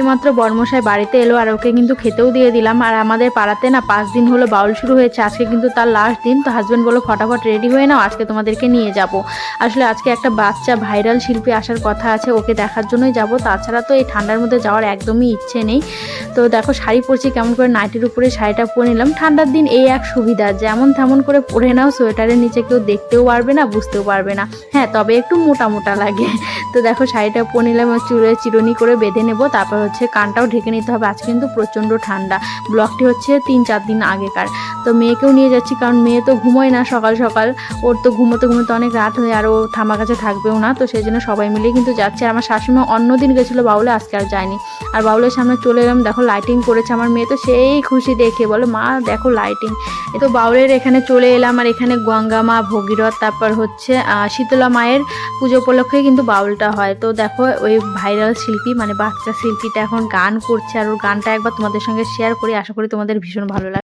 এইমাত্র বর্মশাই বাড়িতে এলো আর ওকে কিন্তু খেতেও দিয়ে দিলাম। আর আমাদের পাড়াতে না পাঁচ দিন হলো বাউল শুরু হয়েছে। আজকে কিন্তু তার লাস্ট দিন। তো হাজব্যান্ড বলো ফটাফট রেডি হয়ে নাও, আজকে তোমাদেরকে নিয়ে যাব। আসলে আজকে একটা বাচ্চা ভাইরাল শিল্পী আসার কথা আছে, ওকে দেখার জন্যই যাব। তাছাড়া তো এই ঠান্ডার মধ্যে যাওয়ার একদমই ইচ্ছে নেই। তো দেখো, শাড়ি পরছি, কেমন করে নাইটির উপরে শাড়িটা পরে নিলাম। ঠান্ডার দিন এই এক সুবিধা, যেমন তেমন করে পরে নাও, সোয়েটারের নিচে কেউ দেখতেও পারবে না, বুঝতেও পারবে না। হ্যাঁ তবে একটু মোটা মোটা লাগে। তো দেখো, শাড়িটা পরে নিলাম চুলে চিরুনি করে বেঁধে নেব, তারপর হচ্ছে কানটাও ঢেকে নিতে হবে। আজ কিন্তু প্রচণ্ড ঠান্ডা। ব্লকটি হচ্ছে তিন চার দিন আগেকার। তো মেয়েকেও নিয়ে যাচ্ছি, কারণ মেয়ে তো ঘুমোয় না সকাল সকাল। ওর তো ঘুমোতে ঘুমোতে অনেক রাত হয়ে আর ও ঠামা কাছে থাকবেও না। তো সেই জন্য সবাই মিলে কিন্তু যাচ্ছে। আর আমার শাশুড়ি অন্য দিন গেছিল বাউলে, আজকে আর যায়নি। আর বাউলের সামনে চলে এলাম, দেখো লাইটিং করেছে। আমার মেয়ে তো সেই খুশি দেখে, বলে, মা, দেখো লাইটিং এ তো বাউলের এখানে চলে এলাম, আর এখানে গঙ্গা মা, ভগীরথ, তারপর হচ্ছে শীতলা মায়ের পুজো উপলক্ষে কিন্তু বাউলটা হয়। তো দেখো ওই ভাইরাল শিল্পী মানে বাচ্চা শিল্পীটা এখন গান করছে। আর ওর গানটা একবার তোমাদের সঙ্গে শেয়ার করি। আশা করি তোমাদের ভীষণ ভালো লাগে